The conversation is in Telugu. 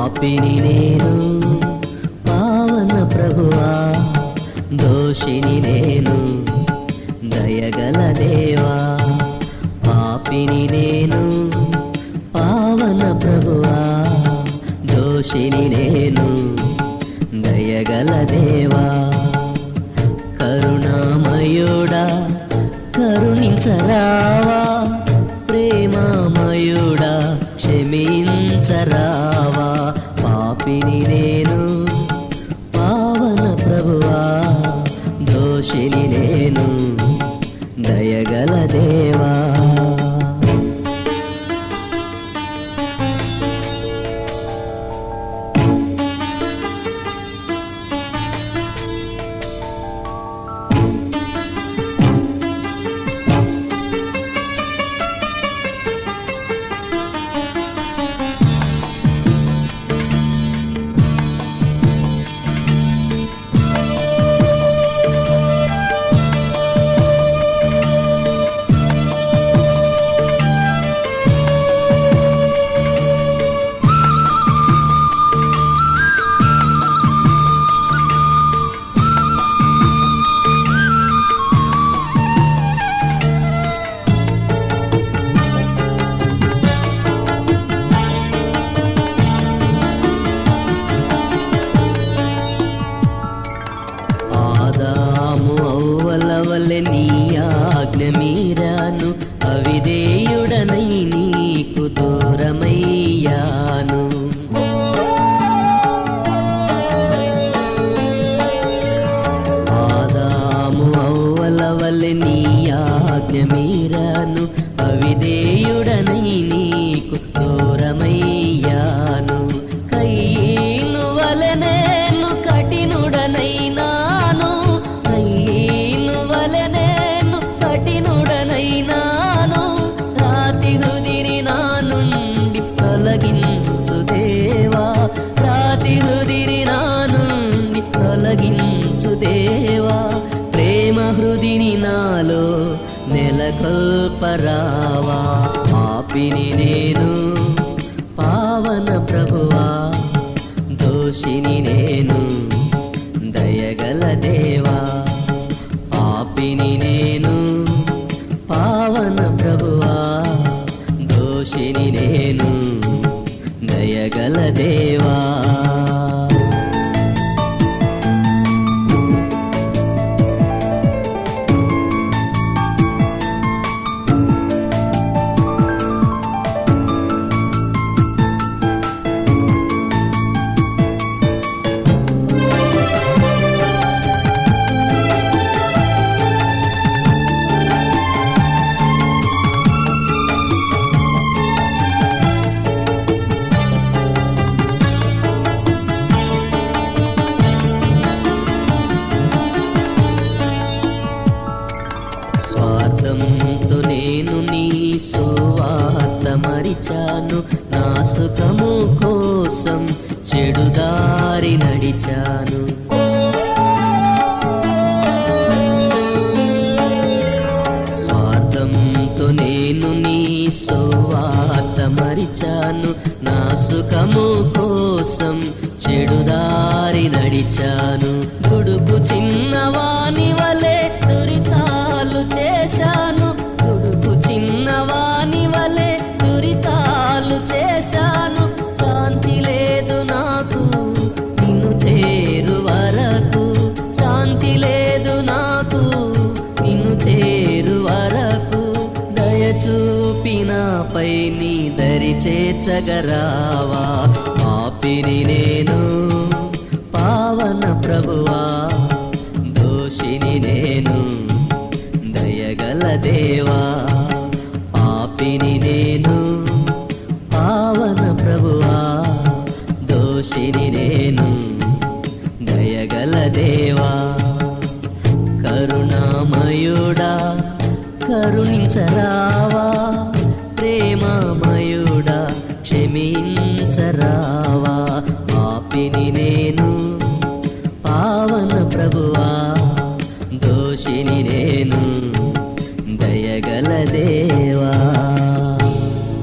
పాపిని నేను పావన ప్రభువా దోషిని నేను దయగల దేవా. పాపిని నేను పావన ప్రభువా దోషిని నేను దయగల దేవా. కరుణామయుడా కరుణించరావా ప్రేమామయుడా క్షమించరావా. పాపిని నేను me miran. నెలకొల్పరావా? పాపిని నేను పావన ప్రభువా? దోషిని నేను దయగల దేవా? పాపిని నేను పావన ప్రభువా? దోషిని నేను దయగల దేవా? నీ సువార్త మరిచాను. నా సుఖము కోసం చెడుదారి నడిచాను. నాపై నీ దరి చేర్చగరావా? పాపిని నేను పావన ప్రభువా. దోషిని నేను దయగల దేవా. పాపిని నేను పావన ప్రభువా. దోషిని నేను దయగల దేవా. కరుణామయుడా కరుణించరావా. ప్రేమమయుడా క్షమించరావా పాపిని నేను పావన ప్రభువా దోషిని నేను.